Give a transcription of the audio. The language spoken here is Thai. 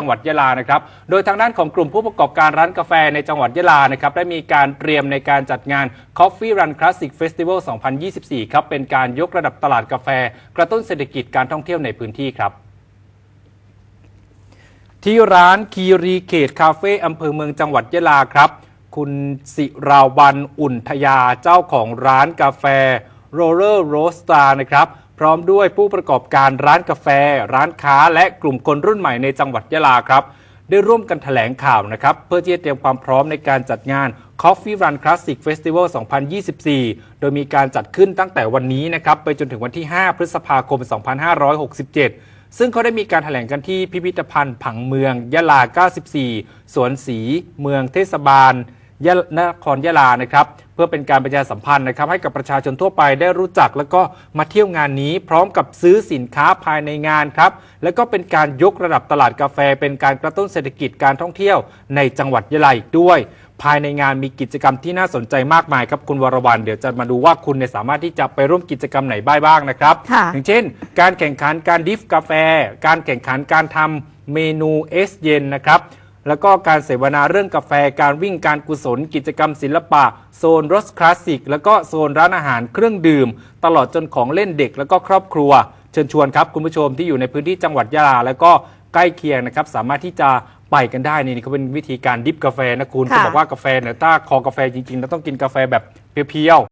จังหวัดยะลานะครับ โดยทางด้านของกลุ่มผู้ประกอบการร้านกาแฟในจังหวัดยะลานะครับได้มีการเตรียมในการจัดงาน Coffee Run Classic Festival 2024 ครับ เป็นการยกระดับตลาดกาแฟ กระตุ้นเศรษฐกิจการท่องเที่ยวในพื้นที่ครับ ที่ร้านคีรีเขตคาเฟ่อำเภอเมืองจังหวัดยะลาครับ คุณสิราวันอุ่นทยาเจ้าของร้านกาแฟโรเลอร์โรสตานะครับ พร้อมด้วยผู้ประกอบการร้านกาแฟ ร้านค้า และกลุ่มคนรุ่นใหม่ในจังหวัดยะลาครับ ได้ร่วมกันแถลงข่าวนะครับ เพื่อที่จะเตรียมความพร้อมในการจัดงาน Coffee Run Classic Festival 2024 โดยมีการจัดขึ้นตั้งแต่วันนี้นะครับ ไปจนถึงวันที่ 5 พฤษภาคม 2567 ซึ่งเขาได้มีการแถลงกันที่พิพิธภัณฑ์ผังเมืองยะลา 94 สวนสี เมืองเทศบาล ยะนครยะลานะครับเพื่อเป็นการประชาสัมพันธ์นะครับให้กับประชาชนทั่วไปได้รู้จัก แล้วก็มาเที่ยวงานนี้ พร้อมกับซื้อสินค้าภายในงานครับแล้วก็เป็นการยกระดับตลาดกาแฟ เป็นการกระตุ้นเศรษฐกิจการท่องเที่ยวในจังหวัดยะลาอีกด้วย ภายในงานมีกิจกรรมที่น่าสนใจมากมายครับคุณวรวรรณเดี๋ยวจะมาดูว่าคุณเนี่ยสามารถที่จะไปร่วมกิจกรรมไหนบ้างนะครับ ค่ะอย่างเช่น การแข่งขันการดิฟกาแฟ การแข่งขันการทำเมนูเอสเย็นนะครับ แล้วก็การเสวนาเรื่องกาแฟการวิ่งการกุศล กิจกรรมศิลปะ โซนรสคลาสสิก แล้วก็โซนร้านอาหารเครื่องดื่ม ตลอดจนของเล่นเด็ก แล้วก็ครอบครัว เชิญชวนครับคุณผู้ชมที่อยู่ในพื้นที่จังหวัดยะลา แล้วก็ใกล้เคียงนะครับสามารถที่จะไปกันได้นี่เขาเป็นวิธีการดิฟกาแฟนะคุณค่ะ จะบอกว่ากาแฟเนี่ยถ้าคอกาแฟจริงๆเราต้องกินกาแฟแบบเพียวๆ